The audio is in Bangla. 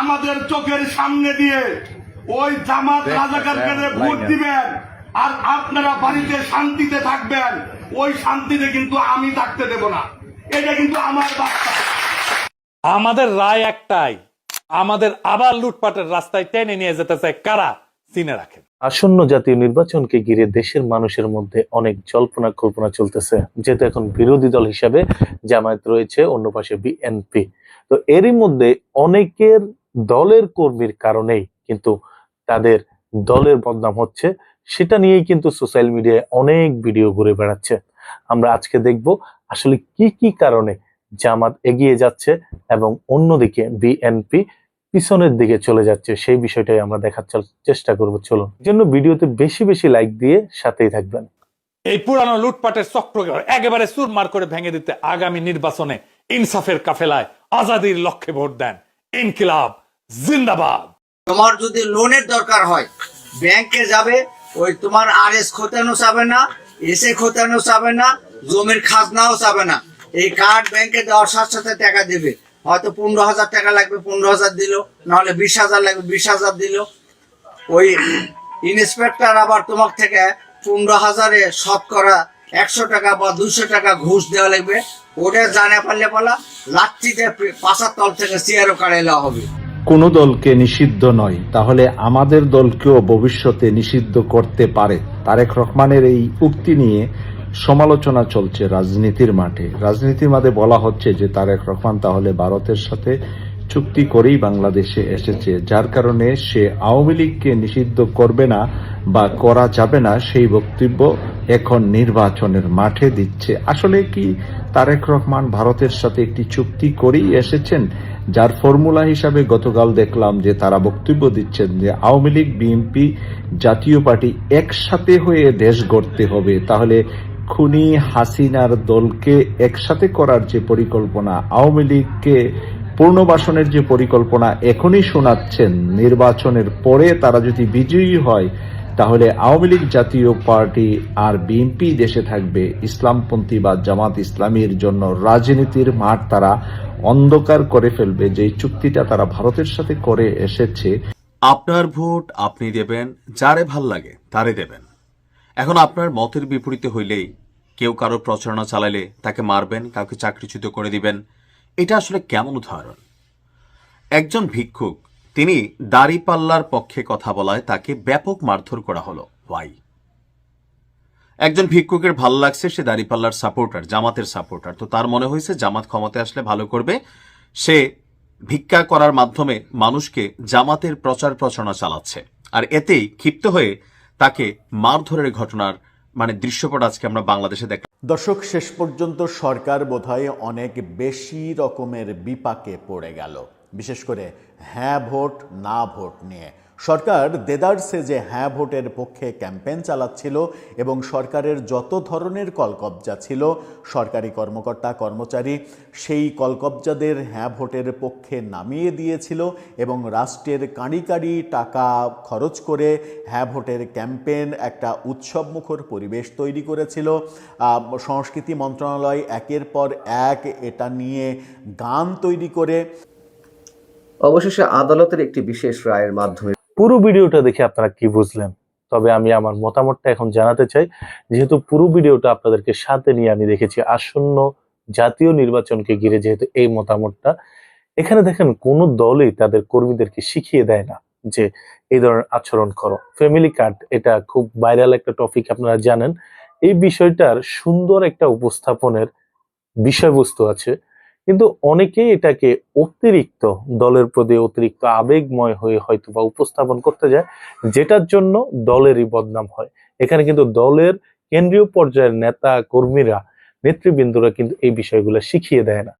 আমাদের চোখের সামনে দিয়ে ওই জামাত রাজাকারকে ভোট দিবেন। আর আপনারা বাড়িতে শান্তিতে থাকবেন। ওই শান্তিতে কিন্তু আমি থাকতে দেব না। এটা কিন্তু আমার বার্তা। আমাদের রায় একটাই। আমাদের আবার লুটপাটের রাস্তায় টেনে নিয়ে যেতে চায় কারা? চিনে রাখেন। আসন্ন জাতীয় নির্বাচনকে ঘিরে দেশের মানুষের মধ্যে অনেক জল্পনা কল্পনা চলতেছে। যেহেতু এখন বিরোধী দল হিসাবে জামায়াত রয়েছে অন্য পাশে বিএনপি। তো এরই মধ্যে অনেকের দলের কর্মীর কারণেই কিন্তু তাদের দলের বদনাম হচ্ছে। সেটা নিয়েই কিন্তু সোশ্যাল মিডিয়ায় অনেক ভিডিও ঘুরে বেড়াচ্ছে। আমরা আজকে দেখব আসলে কি কি কারণে জামাত এগিয়ে যাচ্ছে এবং অন্যদিকে বিএনপি পিছনের দিকে চলে যাচ্ছে। সেই বিষয়টাই আমরা দেখার চেষ্টা করব। চলুন। জন্য ভিডিওতে বেশি বেশি লাইক দিয়ে সাথেই থাকবেন। এই পুরানো লুটপাটের চক্র একেবারে চুরমার করে ভেঙে দিতে আগামী নির্বাচনে ইনসাফের কাফেলায় আজাদির লক্ষ্যে ভোট দেন ইনকিলাব। জিন্দাবাদ। তোমার যদি লোনের দরকার হয়, ব্যাংকে যাবে, ওই তোমার আর এস খোতানো চাবে না এসে খোতানো চাবে না, জমির খাজনাও চাবে না। এই কার্ড ব্যাংকে দেওয়ার সাথে সাথে টাকা দেবে। হয়তো পনেরো হাজার টাকা লাগবে, পনেরো হাজার দিল, নাহলে বিশ হাজার লাগবে, বিশ হাজার দিল। ওই ইন্সপেক্টর আবার তোমার থেকে পনেরো হাজারে শতকরা একশো টাকা বা দুশো টাকা ঘুষ দেওয়া লাগবে। ওটা জানে পারলে বলা লাচ্ছিতে পাশার তল থেকে চেয়ারও দেওয়া হবে। কোনো দলকে নিষিদ্ধ নয়। তাহলে আমাদের দলকেও ভবিষ্যতে নিষিদ্ধ করতে পারে। তারেক রহমানের এই উক্তি নিয়ে সমালোচনা চলছে রাজনীতির মাঠে। রাজনীতির মাঠে বলা হচ্ছে যে তারেক রহমান তাহলে ভারতের সাথে চুক্তি করেই বাংলাদেশে এসেছে। যার কারণে সে আওয়ামী লীগকে নিষিদ্ধ করবে না বা করা যাবে না, সেই বক্তব্য এখন নির্বাচনের মাঠে দিচ্ছে। আসলে কি তারেক রহমান ভারতের সাথে একটি চুক্তি করেই এসেছেন? যার ফর্মুলা হিসাবে গতকাল দেখলাম যে তারা বক্তব্য দিচ্ছেন যে আওয়ামী লীগ, বিএনপি জাতীয় পার্টি একসাথে হয়ে দেশ গড়তে হবে। তাহলে খুনি হাসিনার দলকে একসাথে করার যে পরিকল্পনা, আওয়ামী লীগকে পুনর্বাসনের যে পরিকল্পনা এখনই শোনাচ্ছেন, নির্বাচনের পরে তারা যদি বিজয়ী হয় তাহলে আওয়ামী লীগ জাতীয় পার্টি আর বিএনপি দেশে থাকবে ইসলামপন্থী বা জামাত ইসলামীর জন্য রাজনীতির মাঠ তারা অন্ধকার করে ফেলবে যে চুক্তিটা তারা ভারতের সাথে করে এসেছে। আপনার ভোট আপনি দেবেন, যারে ভালো লাগে তারে দেবেন। এখন আপনার মতের বিপরীতে হইলেই কেউ কারও প্রচারণা চালালে তাকে মারবেন, কাউকে চাকরিচ্যুত করে দিবেন। এটা আসলে কেমন উদাহরণ? একজন ভিক্ষুক তিনি দাড়িপাল্লার পক্ষে কথা বলায় তাকে ব্যাপক মারধর করা হলো। ওয়াই একজন ভিক্ষুকের ভালো লাগছে, সে দাড়িপাল্লার সাপোর্টার জামাতের সাপোর্টার তো তার মনে হয়েছে, জামাত ক্ষমতায় আসলে ভালো করবে। সে ভিক্ষা করার মাধ্যমে মানুষকে জামাতের প্রচার প্রচারণা চালাচ্ছে। আর এতেই ক্ষিপ্ত হয়ে তাকে মারধরের ঘটনার মানে দৃশ্যপট আজকে আমরা বাংলাদেশে দেখ দর্শক, শেষ পর্যন্ত সরকার বোধহয় অনেক বেশি রকমের বিপাকে পড়ে গেল। বিশেষ করে হ্যাঁ ভোট, না ভোট নিয়ে। সরকার দেদারসে যে হ্যাঁ ভোটের পক্ষে ক্যাম্পেইন চালাচ্ছিল এবং সরকারের যত ধরনের কলকবজা ছিল, সরকারি কর্মকর্তা, কর্মচারী, সেই কলকবজাদের হ্যাঁ ভোটের পক্ষে নামিয়ে দিয়েছিল এবং রাষ্ট্রের কাঁড়ি কাঁড়ি টাকা খরচ করে হ্যাঁ ভোটের ক্যাম্পেইন একটা উৎসবমুখর পরিবেশ তৈরি করেছিল। সংস্কৃতি মন্ত্রণালয় একের পর এক এটা নিয়ে গান তৈরি করে। অবশেষে আদালতের একটি বিশেষ রায়ের মাধ্যমে পুরো ভিডিওটা দেখে আপনারা কি বুঝলেন? তবে আমি আমার মতামতটা এখন জানাতে চাই। যেহেতু পুরো ভিডিওটা আপনাদেরকে সাথে নিয়ে আমি দেখেছি আসন্ন জাতীয় নির্বাচনকে ঘিরে যেহেতু এই মতামতটা, এখানে দেখেন কোন দলই তাদের কর্মীদেরকে শিখিয়ে দেয় না যে এই ধরনের আচরণ করো। ফ্যামিলি কার্ড এটা খুব ভাইরাল একটা টপিক আপনারা জানেন। এই বিষয়টার সুন্দর একটা উপস্থাপনের বিষয়বস্তু আছে। কিন্তু অনেকেই এটাকে অতিরিক্ত দলের প্রতি অতিরিক্ত আবেগময় হয়ে হয়তো বা উপস্থাপন করতে যায়, যেটার জন্য দলেরই বদনাম হয়। এখানে কিন্তু দলের কেন্দ্রীয় পর্যায়ের নেতা কর্মীরা, নেতৃবৃন্দরা কিন্তু এই বিষয়গুলো শিখিয়ে দেয় না।